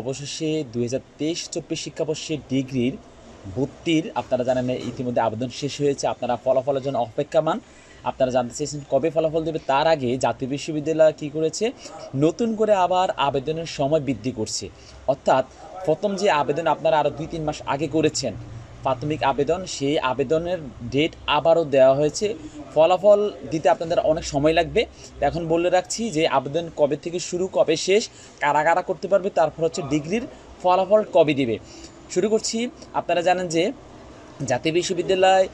অবশেষে দু হাজার তেইশ চব্বিশ শিক্ষাবর্ষে ডিগ্রির ভর্তির, আপনারা জানেন ইতিমধ্যে আবেদন শেষ হয়েছে, আপনারা ফলাফলের জন্য অপেক্ষামান। আপনারা জানতে চেয়েছেন কবে ফলাফল দেবে, তার আগে জাতীয় বিশ্ববিদ্যালয় কী করেছে, নতুন করে আবার আবেদনের সময় বৃদ্ধি করছে। অর্থাৎ প্রথম যে আবেদন আপনারা আরও দুই তিন মাস আগে করেছেন প্রাথমিক আবেদন, সেই আবেদনের ডেট আবারও দেওয়া হয়েছে। ফলাফল দিতে আপনাদের অনেক সময় লাগবে। এখন বলে রাখছি যে আবেদন কবে থেকে শুরু, কবে শেষ, কারা কারা করতে পারবে, তারপর হচ্ছে ডিগ্রির ফলাফল কবে দিবে। শুরু করছি। আপনারা জানেন যে জাতীয় বিশ্ববিদ্যালয়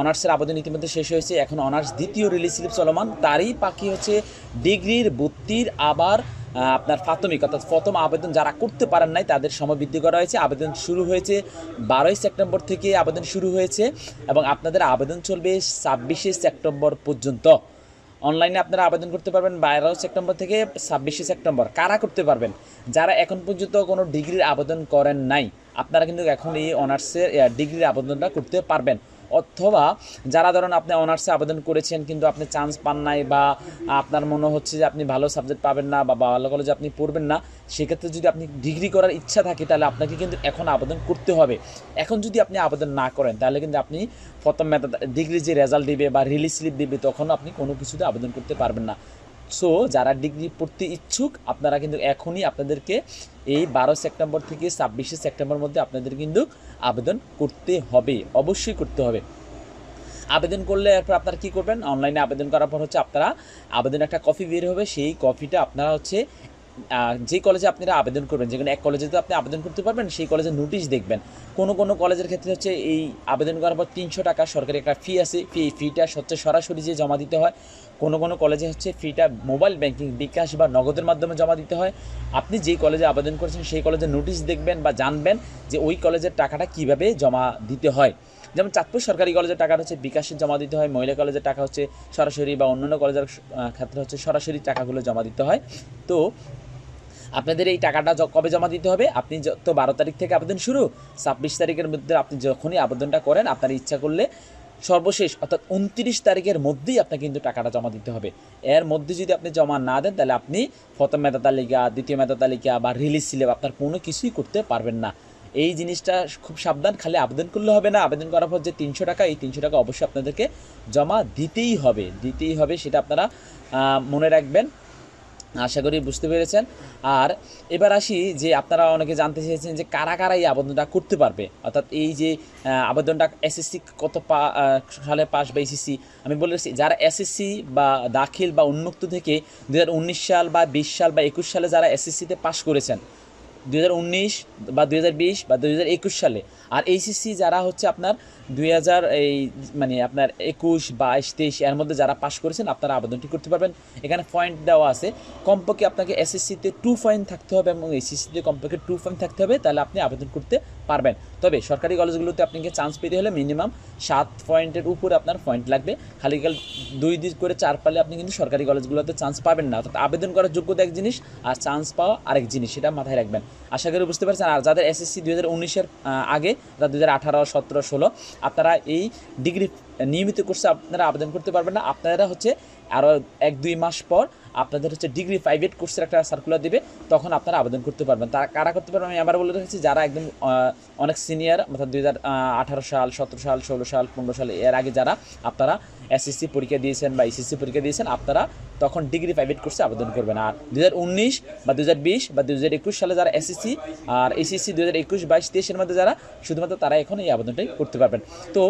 অনার্সের আবেদন ইতিমধ্যে শেষ হয়েছে। এখন অনার্স দ্বিতীয় রিলিজ স্লিপ চলমান। তারই পাখি হচ্ছে ডিগ্রির ভর্তির আবার আপনার প্রাথমিক অর্থাৎ প্রথম আবেদন যারা করতে পারেন নাই, তাদের সময় বৃদ্ধি করা হয়েছে। আবেদন শুরু হয়েছে বারোই সেপ্টেম্বর থেকে আবেদন শুরু হয়েছে এবং আপনাদের আবেদন চলবে ছাব্বিশে সেপ্টেম্বর পর্যন্ত। অনলাইনে আপনারা আবেদন করতে পারবেন বারো সেপ্টেম্বর থেকে ছাব্বিশে সেপ্টেম্বর। কারা করতে পারবেন? যারা এখন পর্যন্ত কোনো ডিগ্রির আবেদন করেন নাই, আপনারা কিন্তু এখন এই অনার্সের ডিগ্রির আবেদনটা করতে পারবেন। অথবা যারা ধরুন আপনি অনার্সে আবেদন করেছেন কিন্তু আপনি চান্স পান নাই বা আপনার মনে হচ্ছে যে আপনি ভালো সাবজেক্ট পাবেন না বা ভালো কলেজে আপনি পড়বেন না, সেক্ষেত্রে যদি আপনি ডিগ্রি করার ইচ্ছা থাকে তাহলে আপনাকে কিন্তু এখন আবেদন করতে হবে। এখন যদি আপনি আবেদন না করেন, তাহলে কিন্তু আপনি প্রথম মেধা ডিগ্রি যে রেজাল্ট দিবে বা রিলিজ স্লিপ দিবে, তখন আপনি কোনো কিছুতে আবেদন করতে পারবেন না। সো যারা ডিগ্রি পড়তে ইচ্ছুক, আপনারা কিন্তু এখনই আপনাদেরকে এই বারো সেপ্টেম্বর থেকে ছাব্বিশে সেপ্টেম্বর মধ্যে আপনাদের কিন্তু আবেদন করতে হবে, অবশ্যই করতে হবে। আবেদন করলে এরপর আপনারা কী করবেন? অনলাইনে আবেদন করার পর হচ্ছে আপনারা আবেদন একটা কপি বের হবে, সেই কপিটা আপনারা হচ্ছে যে কলেজে আপনারা আবেদন করবেন, যেখানে এক কলেজে তো আপনি আবেদন করতে পারবেন, সেই কলেজের নোটিশ দেখবেন। কোনো কোনো কলেজের ক্ষেত্রে হচ্ছে এই আবেদন করার পর তিনশো টাকা সরকারি একটা ফি আছে ফি ফিটা হচ্ছে সরাসরি যে জমা দিতে হয়, কোনো কোনো কলেজে হচ্ছে ফিটা মোবাইল ব্যাংকিং বিকাশ বা নগদের মাধ্যমে জমা দিতে হয়। আপনি যেই কলেজে আবেদন করেছেন, সেই কলেজের নোটিশ দেখবেন বা জানবেন যে ওই কলেজের টাকাটা কীভাবে জমা দিতে হয়। যেমন চাঁদপুর সরকারি কলেজের টাকাটা হচ্ছে বিকাশে জমা দিতে হয়, মহিলা কলেজের টাকা হচ্ছে সরাসরি বা অন্যান্য কলেজের ক্ষেত্রে হচ্ছে সরাসরি টাকাগুলো জমা দিতে হয়। তো আপনাদের এই টাকাটা কবে জমা দিতে হবে? আপনি যত বারো তারিখ থেকে আবেদন শুরু, ছাব্বিশ তারিখের মধ্যে আপনি যখনই আবেদনটা করেন, আপনার ইচ্ছা করলে সর্বশেষ, অর্থাৎ উনত্রিশ তারিখের মধ্যেই আপনাকে কিন্তু টাকাটা জমা দিতে হবে। এর মধ্যে যদি আপনি জমা না দেন, তাহলে আপনি প্রথম মেধা তালিকা, দ্বিতীয় মেধা তালিকা বা রিলিজ স্লিপ আপনার কোনো কিছুই করতে পারবেন না। এই জিনিসটা খুব সাবধান, খালি আবেদন করলে হবে না। আবেদন করার পর যে তিনশো টাকা, এই তিনশো টাকা অবশ্যই আপনাদেরকে জমা দিতেই হবে। দিতেই হবে সেটা আপনারা মনে রাখবেন। আশা করি বুঝতে পেরেছেন। আর এবার আসি যে আপনারা অনেকে জানতে চেয়েছেন যে কারা কারা এই আবেদনটা করতে পারবে। অর্থাৎ এই যে আবেদনটা এসএসসি কত পা সালে পাস বা এসএসসি, আমি বলেছি যারা এসএসসি বা দাখিল বা উন্মুক্ত থেকে দু হাজার উনিশ সাল বা বিশ সাল বা একুশ সালে যারা এসএসসিতে পাস করেছেন দুই হাজার উনিশ বা দুই হাজার বিশ বা দুই হাজার একুশ সালে। আর এইচএসসি যারা হচ্ছে আপনার দুই হাজার এই মানে আপনার একুশ বাইশ তেইশ এর মধ্যে যারা পাস করেছেন, আপনারা আবেদনটি করতে পারবেন। এখানে পয়েন্ট দেওয়া আছে। কমপক্ষে আপনাকে এসএসসিতে টু পয়েন্ট থাকতে হবে এবং এইচএসসিতে কমপক্ষে টু পয়েন্ট থাকতে হবে, তাহলে আপনি আবেদন করতে পারবেন। তবে সরকারি কলেজগুলোতে আপনাকে চান্স পেতে হলে মিনিমাম সাত পয়েন্টের উপরে আপনার পয়েন্ট লাগবে। খালি কাল দুই দিন করে চার পালে আপনি কিন্তু সরকারি কলেজগুলোতে চান্স পাবেন না। অর্থাৎ আবেদন করার যোগ্যতা এক জিনিস আর চান্স পাওয়া আরেক জিনিস, সেটা মাথায় রাখবেন। আশা করি বুঝতে পারছেন। আর যাদের এসএসসি দু হাজার উনিশের আগে, যারা দু হাজার আঠারো, সতেরো, ষোলো, আপনারা এই ডিগ্রি নিয়মিত কোর্সে আপনারা আবেদন করতে পারবেন না। আপনারা হচ্ছে আরও এক দুই মাস পর আপনাদের হচ্ছে ডিগ্রি প্রাইভেট কোর্সের একটা সার্কুলার দিবে, তখন আপনারা আবেদন করতে পারবেন। তারা কারা করতে পারবেন আমি আবার বলে রেখেছি, যারা একদম অনেক সিনিয়র অর্থাৎ দুই সাল, সতেরো সাল, ষোলো সাল, পনেরো সাল, এর আগে যারা, আপনারা এসএসসি পরীক্ষা দিয়েছেন বা এসএসসি পরীক্ষা দিয়েছেন, আপনারা তখন ডিগ্রি প্রাইভেট কোর্সে আবেদন করবেন। আর দু হাজার উনিশ বা দু হাজার বিশ বা দু হাজার একুশ সালে যারা এসএসসি আর এসএসসি দু হাজার একুশ বাইশ, তেইশের মধ্যে যারা, শুধুমাত্র তারা এখন এই আবেদনটাই করতে পারবেন। তো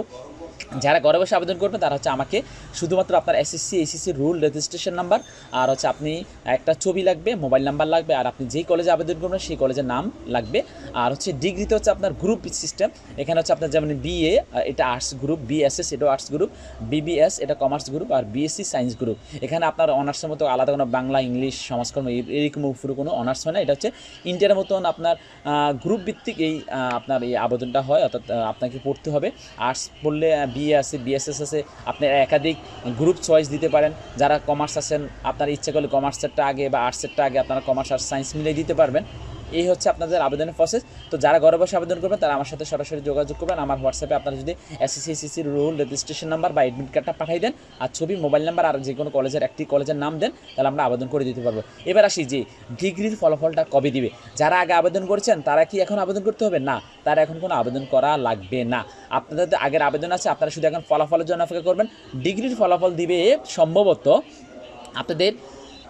যারা ঘরে বসে আবেদন করবেন তারা হচ্ছে আমাকে শুধুমাত্র আপনার SSC SSC roll registration number আর হচ্ছে আপনি একটা ছবি লাগবে মোবাইল নাম্বার লাগবে, আর আপনি যেই কলেজে আবেদন করবেন, সেই কলেজের নাম লাগবে। আর হচ্ছে ডিগ্রিতে হচ্ছে আপনার গ্রুপ সিস্টেম এখানে হচ্ছে আপনার যেমন বিএ এটা আর্টস গ্রুপ বিএসএস এটাও আর্টস গ্রুপ বিবিএস এটা কমার্স গ্রুপ আর বিএসসি সায়েন্স গ্রুপ এখানে আপনার অনার্সের মতো আলাদা কোনো বাংলা, ইংলিশ, সমাজকর্ম এরকম উপরে কোনো অনার্স হয় না। এটা হচ্ছে ইন্টারের মতন আপনার গ্রুপ ভিত্তিক এই আপনার এই আবেদনটা হয়, অর্থাৎ আপনাকে পড়তে হবে। আর্টস পড়লে বিএ আছে, বিএসএস আছে আপনি একাধিক গ্রুপ চয়েস দিতে পারেন। যারা কমার্স আছেন, আপনার ইচ্ছা করলে কমার্সেরটা আগে বা আর্টসেরটা আগে আপনারা কমার্স আর সায়েন্স মিলিয়ে দিতে পারবেন। এই হচ্ছে আপনাদের আবেদনের প্রসেস তো যারা ঘরে বসে আবেদন করবেন, তারা আমার সাথে সরাসরি যোগাযোগ করবেন। আমার হোয়াটসঅ্যাপে আপনারা যদি SSC SSC roll registration number বা অ্যাডমিট কার্ডটা পাঠিয়ে দেন, আর ছবি মোবাইল নাম্বার আর যে কোনো কলেজের একটি কলেজের নাম দেন, তাহলে আমরা আবেদন করে দিতে পারব। এবার আসি যে ডিগ্রির ফলাফলটা কবে দিবে? যারা আগে আবেদন করেছেন, তারা কি এখন আবেদন করতে হবে? না, তারা এখন কোনো আবেদন করা লাগবে না। আপনাদের আগের আবেদন আছে, আপনারা শুধু এখন ফলাফলের জন্য অপেক্ষা করবেন। ডিগ্রির ফলাফল দিবে সম্ভবত আপনাদের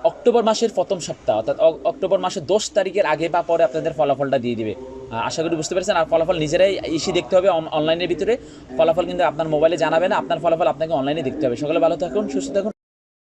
অক্টোবর মাসের প্রথম সপ্তাহ, অর্থাৎ অক্টোবর মাসের দশ তারিখের আগে বা পরে আপনাদের ফলাফলটা দিয়ে দিবে। আশা করি বুঝতে পেরেছেন। আর ফলাফল নিজেরাই ইসি দেখতে হবে অন- অনলাইনের ভিতরে। ফলাফল কিন্তু আপনার মোবাইলে জানাবে না আপনার ফলাফল আপনাকে অনলাইনে দেখতে হবে। সকলে ভালো থাকুন, সুস্থ থাকুন।